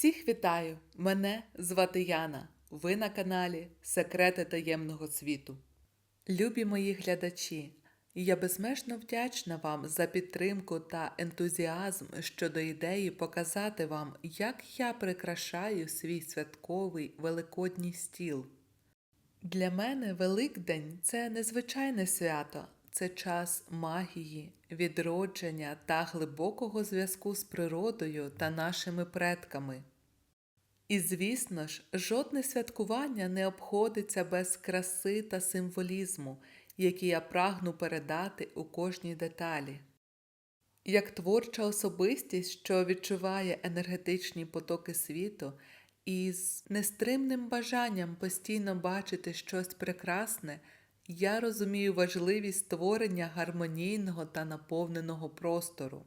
Всіх вітаю! Мене звати Яна. Ви на каналі Секрети таємного світу. Любі мої глядачі, я безмежно вдячна вам за підтримку та ентузіазм щодо ідеї показати вам, як я прикрашаю свій святковий великодній стіл. Для мене Великдень це незвичайне свято, це час магії, відродження та глибокого зв'язку з природою та нашими предками. І, звісно ж, жодне святкування не обходиться без краси та символізму, які я прагну передати у кожній деталі. Як творча особистість, що відчуває енергетичні потоки світу, і з нестримним бажанням постійно бачити щось прекрасне, я розумію важливість створення гармонійного та наповненого простору.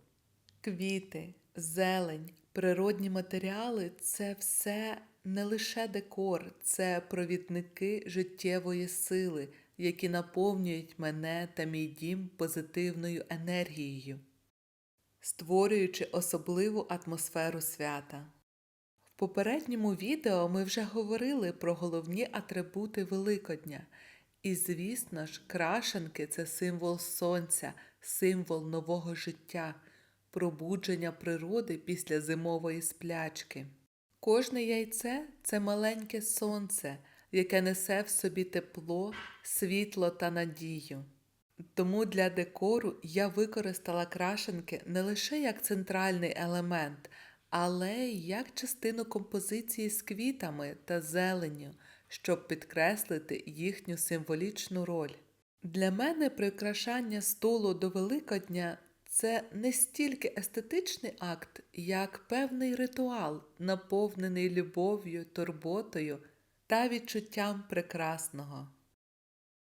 Квіти, зелень, природні матеріали це все не лише декор, це провідники життєвої сили, які наповнюють мене та мій дім позитивною енергією, створюючи особливу атмосферу свята. В попередньому відео ми вже говорили про головні атрибути Великодня. І, звісно ж, крашенки це символ сонця, символ нового життя, пробудження природи після зимової сплячки. Кожне яйце це маленьке сонце, яке несе в собі тепло, світло та надію. Тому для декору я використала крашенки не лише як центральний елемент, але й як частину композиції з квітами та зеленню, щоб підкреслити їхню символічну роль. Для мене прикрашання столу до Великодня це не стільки естетичний акт, як певний ритуал, наповнений любов'ю, турботою та відчуттям прекрасного.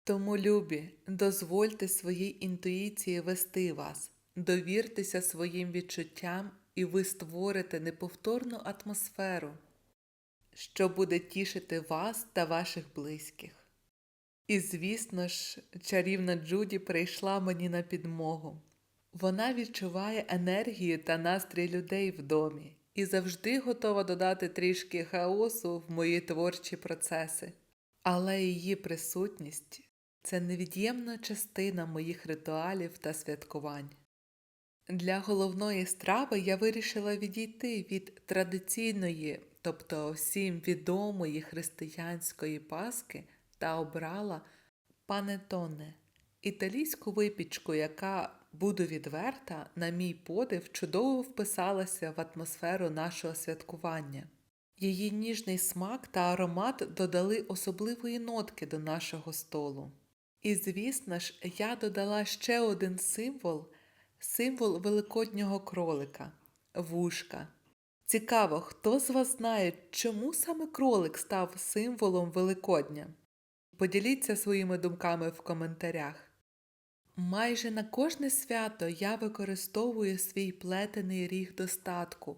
Тому, любі, дозвольте своїй інтуїції вести вас, довіртеся своїм відчуттям, і ви створите неповторну атмосферу, що буде тішити вас та ваших близьких. І, звісно ж, чарівна Джуді прийшла мені на підмогу. Вона відчуває енергію та настрій людей в домі і завжди готова додати трішки хаосу в мої творчі процеси. Але її присутність це невід'ємна частина моїх ритуалів та святкувань. Для головної страви я вирішила відійти від традиційної, тобто всім відомої християнської паски та обрала панетоне, італійську випічку, яка, буду відверта, на мій подив, чудово вписалася в атмосферу нашого святкування. Її ніжний смак та аромат додали особливої нотки до нашого столу. І, звісно ж, я додала ще один символ символ великоднього кролика вушка. Цікаво, хто з вас знає, чому саме кролик став символом Великодня? Поділіться своїми думками в коментарях. Майже на кожне свято я використовую свій плетений ріг достатку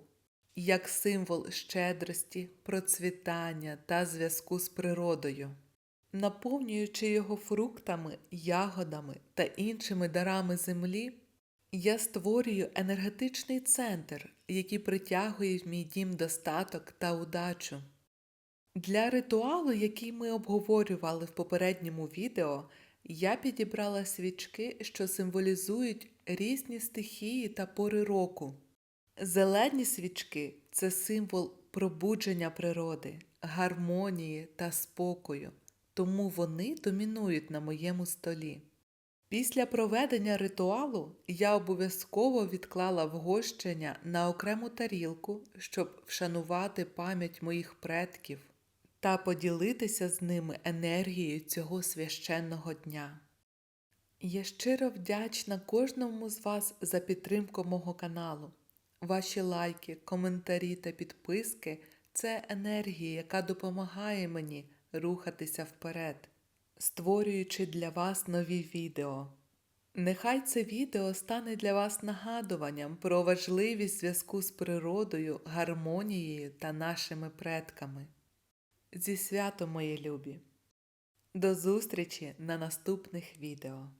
як символ щедрості, процвітання та зв'язку з природою, наповнюючи його фруктами, ягодами та іншими дарами землі. Я створюю енергетичний центр, який притягує в мій дім достаток та удачу. Для ритуалу, який ми обговорювали в попередньому відео, я підібрала свічки, що символізують різні стихії та пори року. Зелені свічки це символ пробудження природи, гармонії та спокою, тому вони домінують на моєму столі. Після проведення ритуалу я обов'язково відклала вгощення на окрему тарілку, щоб вшанувати пам'ять моїх предків та поділитися з ними енергією цього священного дня. Я щиро вдячна кожному з вас за підтримку мого каналу. Ваші лайки, коментарі та підписки це енергія, яка допомагає мені рухатися вперед створюючи для вас нові відео. Нехай це відео стане для вас нагадуванням про важливість зв'язку з природою, гармонією та нашими предками. Зі святом, мої любі! До зустрічі на наступних відео!